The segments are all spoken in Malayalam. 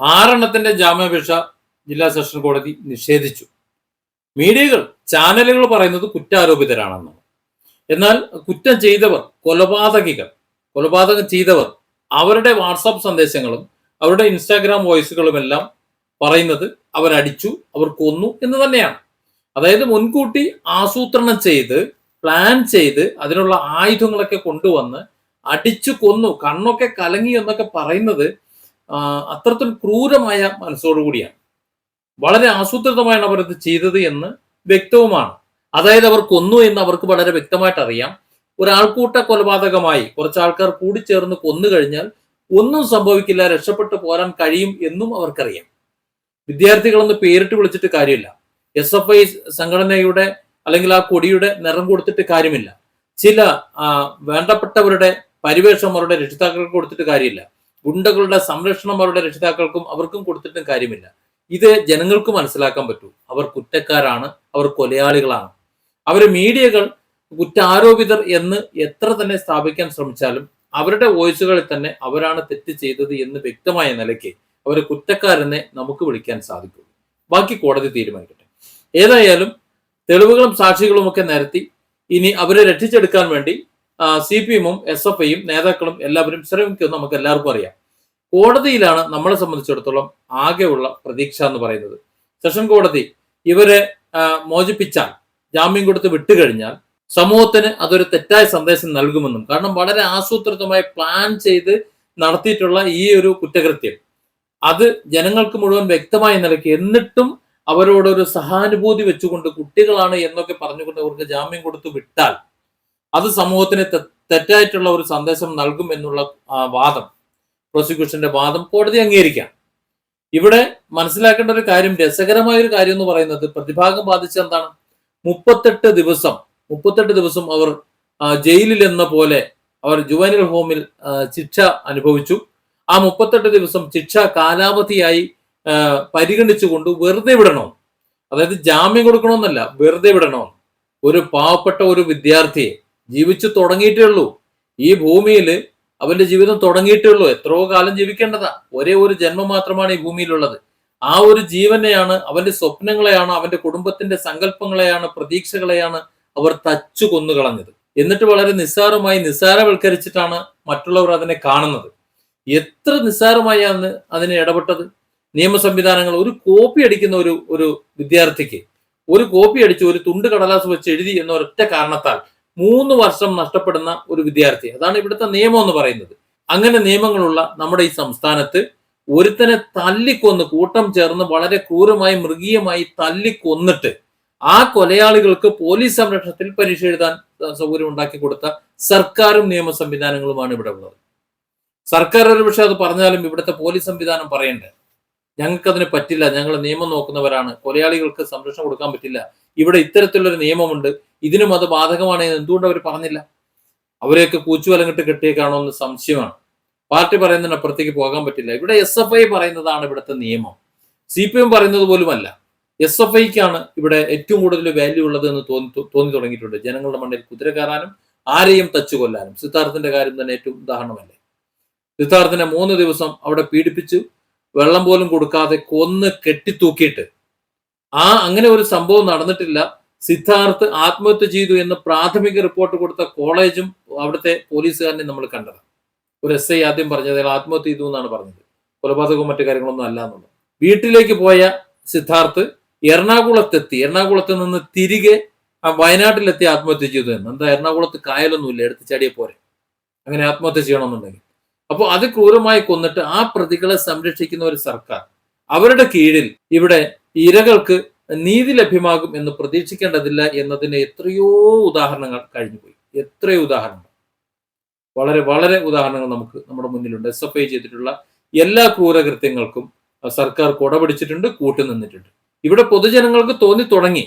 ആറെണ്ണത്തിന്റെ ജാമ്യാപേക്ഷ ജില്ലാ സെഷൻ കോടതി നിഷേധിച്ചു. മീഡിയകൾ ചാനലുകൾ പറയുന്നത് കുറ്റാരോപിതരാണെന്ന് എന്നാൽ കുറ്റം ചെയ്തവർ കൊലപാതകികൾ കൊലപാതകം ചെയ്തവർ അവരുടെ വാട്സാപ്പ് സന്ദേശങ്ങളും അവരുടെ ഇൻസ്റ്റാഗ്രാം വോയിസുകളുമെല്ലാം പറയുന്നത് അവരടിച്ചു അവർ കൊന്നു എന്ന് തന്നെയാണ്. അതായത് മുൻകൂട്ടി ആസൂത്രണം ചെയ്ത് പ്ലാൻ ചെയ്ത് അതിനുള്ള ആയുധങ്ങളൊക്കെ കൊണ്ടുവന്ന് അടിച്ചു കൊന്നു കണ്ണൊക്കെ കലങ്ങി എന്നൊക്കെ പറയുന്നത് അത്രത്തിൽ ക്രൂരമായ മനസ്സോടുകൂടിയാണ് വളരെ ആസൂത്രിതമായാണ് അവർ ഇത് ചെയ്തത് എന്ന് വ്യക്തവുമാണ്. അതായത് അവർ കൊന്നു എന്ന് അവർക്ക് വളരെ വ്യക്തമായിട്ട് അറിയാം. ഒരാൾക്കൂട്ട കൊലപാതകമായി കുറച്ച് ആൾക്കാർ കൂടിച്ചേർന്ന് കൊന്നു കഴിഞ്ഞാൽ ഒന്നും സംഭവിക്കില്ല രക്ഷപ്പെട്ടു പോരാൻ കഴിയും എന്നും അവർക്കറിയാം. വിദ്യാർത്ഥികളൊന്ന് പേരിട്ട് വിളിച്ചിട്ട് കാര്യമില്ല. എസ് എഫ് ഐ സംഘടനയുടെ അല്ലെങ്കിൽ ആ കൊടിയുടെ നിറം കൊടുത്തിട്ട് കാര്യമില്ല. ചില വേണ്ടപ്പെട്ടവരുടെ പരിവേഷം അവരുടെ രക്ഷിതാക്കൾക്ക് കൊടുത്തിട്ട് കാര്യമില്ല. ഗുണ്ടകളുടെ സംരക്ഷണം അവരുടെ രക്ഷിതാക്കൾക്കും അവർക്കും കൊടുത്തിട്ടും കാര്യമില്ല. ഇത് ജനങ്ങൾക്ക് മനസ്സിലാക്കാൻ പറ്റൂ. അവർ കുറ്റക്കാരാണ് അവർ കൊലയാളികളാണ്. അവർ മീഡിയകൾ കുറ്റാരോപിതർ എന്ന് എത്ര തന്നെ സ്ഥാപിക്കാൻ ശ്രമിച്ചാലും അവരുടെ വോയിസുകളിൽ തന്നെ അവരാണ് തെറ്റ് ചെയ്തത് എന്ന് വ്യക്തമായ നിലയ്ക്ക് അവരെ കുറ്റക്കാരെന്നെ നമുക്ക് വിളിക്കാൻ സാധിക്കുള്ളൂ ബാക്കി കോടതി തീരുമാനിക്കട്ടെ. ഏതായാലും തെളിവുകളും സാക്ഷികളും ഒക്കെ നിരത്തി ഇനി അവരെ രക്ഷിച്ചെടുക്കാൻ വേണ്ടി സി പി എമ്മും എസ് എഫ് ഐയും നേതാക്കളും എല്ലാവരും ശ്രമിക്കും നമുക്ക് എല്ലാവർക്കും അറിയാം. കോടതിയിലാണ് നമ്മളെ സംബന്ധിച്ചിടത്തോളം ആകെയുള്ള പ്രതീക്ഷ എന്ന് പറയുന്നത്. സെഷൻ കോടതി ഇവരെ മോചിപ്പിച്ചാൽ ജാമ്യം കൊടുത്ത് വിട്ടുകഴിഞ്ഞാൽ സമൂഹത്തിന് അതൊരു തെറ്റായ സന്ദേശം നൽകുമെന്നും കാരണം വളരെ ആസൂത്രിതമായി പ്ലാൻ ചെയ്ത് നടത്തിയിട്ടുള്ള ഈ ഒരു കുറ്റകൃത്യം. അത് ജനങ്ങൾക്ക് മുഴുവൻ വ്യക്തമായി നിലയ്ക്ക് എന്നിട്ടും അവരോടൊരു സഹാനുഭൂതി വെച്ചുകൊണ്ട് കുട്ടികളാണ് എന്നൊക്കെ പറഞ്ഞുകൊണ്ട് അവർക്ക് ജാമ്യം കൊടുത്തു വിട്ടാൽ അത് സമൂഹത്തിന് തെറ്റായിട്ടുള്ള ഒരു സന്ദേശം നൽകും എന്നുള്ള വാദം പ്രോസിക്യൂഷന്റെ വാദം കോടതി അംഗീകരിക്കാം. ഇവിടെ മനസ്സിലാക്കേണ്ട ഒരു കാര്യം രസകരമായ ഒരു കാര്യം എന്ന് പറയുന്നത് പ്രതിഭാഗം ബാധിച്ച എന്താണ്? മുപ്പത്തെട്ട് ദിവസം മുപ്പത്തെട്ട് ദിവസം അവർ ജയിലിൽ എന്ന പോലെ അവർ ജുവനിൽ ഹോമിൽ ശിക്ഷ അനുഭവിച്ചു. ആ മുപ്പത്തെട്ട് ദിവസം ശിക്ഷ കാലാവധിയായി പരിഗണിച്ചുകൊണ്ട് വെറുതെ വിടണോ? അതായത് ജാമ്യം കൊടുക്കണമെന്നല്ല വെറുതെ വിടണോ? ഒരു പാവപ്പെട്ട ഒരു വിദ്യാർത്ഥിയെ ജീവിച്ചു തുടങ്ങിയിട്ടേ ഉള്ളൂ. ഈ ഭൂമിയിൽ അവന്റെ ജീവിതം തുടങ്ങിയിട്ടേ ഉള്ളൂ. എത്രയോ കാലം ജീവിക്കേണ്ടതാ. ഒരേ ഒരു ജന്മം മാത്രമാണ് ഈ ഭൂമിയിലുള്ളത്. ആ ഒരു ജീവനെയാണ് അവന്റെ സ്വപ്നങ്ങളെയാണ് അവന്റെ കുടുംബത്തിന്റെ സങ്കല്പങ്ങളെയാണ് പ്രതീക്ഷകളെയാണ് അവർ തച്ചു കൊന്നുകളഞ്ഞത്. എന്നിട്ട് വളരെ നിസ്സാരമായി നിസ്സാരവൽക്കരിച്ചിട്ടാണ് മറ്റുള്ളവർ അതിനെ കാണുന്നത്. എത്ര നിസ്സാരമായി നിസ്സാരമായാണ് അതിനെ ഇടപെട്ടത്? നിയമ സംവിധാനങ്ങൾ ഒരു കോപ്പി അടിക്കുന്ന ഒരു ഒരു വിദ്യാർത്ഥിക്ക് ഒരു കോപ്പി അടിച്ച് ഒരു തുണ്ട് കടലാസ് വെച്ച് എഴുതി എന്ന ഒരൊറ്റ കാരണത്താൽ മൂന്ന് വർഷം നഷ്ടപ്പെടുന്ന ഒരു വിദ്യാർത്ഥി. അതാണ് ഇവിടുത്തെ നിയമം എന്ന് പറയുന്നത്. അങ്ങനെ നിയമങ്ങളുള്ള നമ്മുടെ ഈ സംസ്ഥാനത്ത് ഒരുത്തനെ തല്ലിക്കൊന്ന് കൂട്ടം ചേർന്ന് വളരെ ക്രൂരമായി മൃഗീയമായി തല്ലിക്കൊന്നിട്ട് ആ കൊലയാളികൾക്ക് പോലീസ് സംരക്ഷണത്തിൽ പരീക്ഷ എഴുതാൻ സൗകര്യം ഉണ്ടാക്കി കൊടുത്ത സർക്കാരും നിയമ സംവിധാനങ്ങളുമാണ് ഇവിടെ ഉള്ളത്. സർക്കാർ ഒരു പക്ഷെ അത് പറഞ്ഞാലും ഇവിടുത്തെ പോലീസ് സംവിധാനം പറയണ്ടേ? ഞങ്ങൾക്ക് അതിന് പറ്റില്ല. ഞങ്ങൾ നിയമം നോക്കുന്നവരാണ്. കൊലയാളികൾക്ക് സംരക്ഷണം കൊടുക്കാൻ പറ്റില്ല. ഇവിടെ ഇത്തരത്തിലുള്ളൊരു നിയമമുണ്ട്. ഇതിനും അത് ബാധകമാണ് എന്ന് എന്തുകൊണ്ട് അവർ പറഞ്ഞില്ല? അവരെയൊക്കെ കൂച്ചുവലങ്ങിട്ട് കെട്ടിയേക്കാണോ എന്ന് സംശയമാണ്. പാർട്ടി പറയുന്നതിന് അപ്പുറത്തേക്ക് പോകാൻ പറ്റില്ല. ഇവിടെ എസ് എഫ് ഐ പറയുന്നതാണ് ഇവിടുത്തെ നിയമം. സി പി എം പറയുന്നത് പോലുമല്ല. എസ് എഫ് ഐക്കാണ് ഇവിടെ ഏറ്റവും കൂടുതൽ വാല്യൂ ഉള്ളത് എന്ന് തോന്നി തോന്നി തുടങ്ങിയിട്ടുണ്ട്. ജനങ്ങളുടെ മണ്ണിൽ കുതിര കയറാനും ആരെയും തച്ചു കൊല്ലാനും. സിദ്ധാർത്ഥന്റെ കാര്യം തന്നെ ഏറ്റവും ഉദാഹരണമല്ലേ? സിദ്ധാർത്ഥിനെ മൂന്ന് ദിവസം അവിടെ പീഡിപ്പിച്ചു. വെള്ളം പോലും കൊടുക്കാതെ കൊന്ന് കെട്ടിത്തൂക്കിയിട്ട്. ആ അങ്ങനെ ഒരു സംഭവം നടന്നിട്ടില്ല. സിദ്ധാർത്ഥ് ആത്മഹത്യ ചെയ്തു എന്ന് പ്രാഥമിക റിപ്പോർട്ട് കൊടുത്ത കോളേജും അവിടുത്തെ പോലീസുകാരനെ നമ്മൾ കണ്ടത് ഒരു എസ് ഐ ആദ്യം പറഞ്ഞത് അയാൾ ആത്മഹത്യ ചെയ്തു എന്നാണ് പറഞ്ഞത്. കൊലപാതകവും മറ്റു കാര്യങ്ങളൊന്നും അല്ല എന്നുള്ളത്. വീട്ടിലേക്ക് പോയ സിദ്ധാർത്ഥ് എറണാകുളത്തെത്തി. എറണാകുളത്ത് നിന്ന് തിരികെ ആ വയനാട്ടിലെത്തി ആത്മഹത്യ ചെയ്തു എന്ന്. എന്താ എറണാകുളത്ത് കായലൊന്നുമില്ല എടുത്ത് ചാടിയ പോരെ. അങ്ങനെ ആത്മഹത്യ ചെയ്യണമെന്നുണ്ടെങ്കിൽ. അപ്പോൾ അത് ക്രൂരമായി കൊന്നിട്ട് ആ പ്രതികളെ സംരക്ഷിക്കുന്ന ഒരു സർക്കാർ. അവരുടെ കീഴിൽ ഇവിടെ ഇരകൾക്ക് നീതി ലഭ്യമാകും എന്ന് പ്രതീക്ഷിക്കേണ്ടതില്ല എന്നതിന് എത്രയോ ഉദാഹരണങ്ങൾ കഴിഞ്ഞുപോയി. എത്രയോ ഉദാഹരണങ്ങൾ. വളരെ വളരെ ഉദാഹരണങ്ങൾ നമുക്ക് നമ്മുടെ മുന്നിലുണ്ട്. എസ് എഫ് ഐ ചെയ്തിട്ടുള്ള എല്ലാ ക്രൂരകൃത്യങ്ങൾക്കും സർക്കാർ കുടപിടിച്ചിട്ടുണ്ട് കൂട്ടുനിന്നിട്ടുണ്ട് ഇവിടെ പൊതുജനങ്ങൾക്ക് തോന്നി തുടങ്ങി.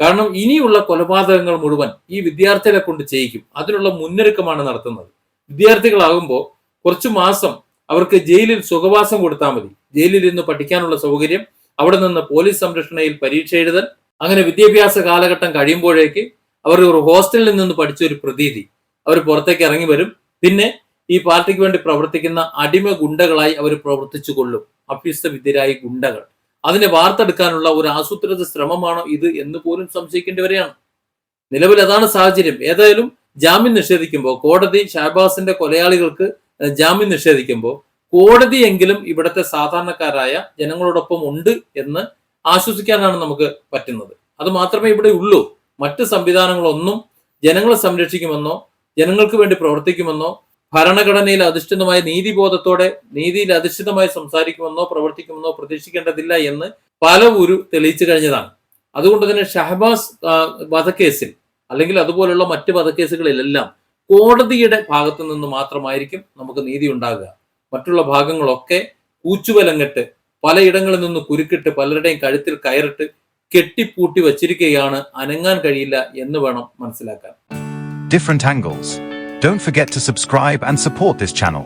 കാരണം ഇനിയുള്ള കൊലപാതകങ്ങൾ മുഴുവൻ ഈ വിദ്യാർത്ഥികളെ കൊണ്ട് ചെയ്യിക്കും. അതിനുള്ള മുന്നൊരുക്കമാണ് നടത്തുന്നത്. വിദ്യാർത്ഥികളാകുമ്പോൾ കുറച്ചു മാസം അവർക്ക് ജയിലിൽ സുഖവാസം കൊടുത്താൽ മതി. ജയിലിൽ നിന്ന് പഠിക്കാനുള്ള സൗകര്യം അവിടെ നിന്ന് പോലീസ് സംരക്ഷണയിൽ പരീക്ഷ എഴുതൽ അങ്ങനെ വിദ്യാഭ്യാസ കാലഘട്ടം കഴിയുമ്പോഴേക്ക് അവർ ഒരു ഹോസ്റ്റലിൽ നിന്ന് പഠിച്ച ഒരു പ്രതീതി. അവർ പുറത്തേക്ക് ഇറങ്ങി വരും. പിന്നെ ഈ പാർട്ടിക്ക് വേണ്ടി പ്രവർത്തിക്കുന്ന അടിമ ഗുണ്ടകളായി അവർ പ്രവർത്തിച്ചു കൊള്ളും. അഭ്യസ്ത വിദ്യരായ ഗുണ്ടകൾ. അതിനെ വാർത്തെടുക്കാനുള്ള ഒരു ആസൂത്രിത ശ്രമമാണോ ഇത് എന്ന് പോലും സംശയിക്കേണ്ടവരെയാണ് നിലവിൽ അതാണ് സാഹചര്യം. ഏതായാലും ജാമ്യം നിഷേധിക്കുമ്പോൾ കോടതി ഷാബാസിന്റെ കൊലയാളികൾക്ക് ജാമ്യം നിഷേധിക്കുമ്പോൾ കോടതിയെങ്കിലും ഇവിടുത്തെ സാധാരണക്കാരായ ജനങ്ങളോടൊപ്പം ഉണ്ട് എന്ന് ആശ്വസിക്കാനാണ് നമുക്ക് പറ്റുന്നത്. അത് മാത്രമേ ഇവിടെ ഉള്ളൂ. മറ്റ് സംവിധാനങ്ങളൊന്നും ജനങ്ങളെ സംരക്ഷിക്കുമെന്നോ ജനങ്ങൾക്ക് വേണ്ടി പ്രവർത്തിക്കുമെന്നോ ഭരണഘടനയിൽ അധിഷ്ഠിതമായ നീതിബോധത്തോടെ നീതിയിൽ അധിഷ്ഠിതമായി സംസാരിക്കുമെന്നോ പ്രവർത്തിക്കുമെന്നോ പ്രതീക്ഷിക്കേണ്ടതില്ല എന്ന് പല ഊരു തെളിയിച്ചു കഴിഞ്ഞതാണ്. അതുകൊണ്ട് തന്നെ ഷഹബാസ് വധക്കേസിൽ അല്ലെങ്കിൽ അതുപോലുള്ള മറ്റ് വധക്കേസുകളിലെല്ലാം കോടതിയുടെ ഭാഗത്തു നിന്ന് മാത്രമായിരിക്കും നമുക്ക് നീതി ഉണ്ടാകുക. മറ്റുള്ള ഭാഗങ്ങളൊക്കെ കൂച്ചുവലങ്ങിട്ട് പലയിടങ്ങളിൽ നിന്ന് കുരുക്കിട്ട് പലരുടെയും കഴുത്തിൽ കയറിട്ട് കെട്ടിപ്പൂട്ടി വച്ചിരിക്കുകയാണ് അനങ്ങാൻ കഴിയില്ല എന്ന് വേണം മനസ്സിലാക്കാൻ different angles. Don't forget to subscribe and support this channel.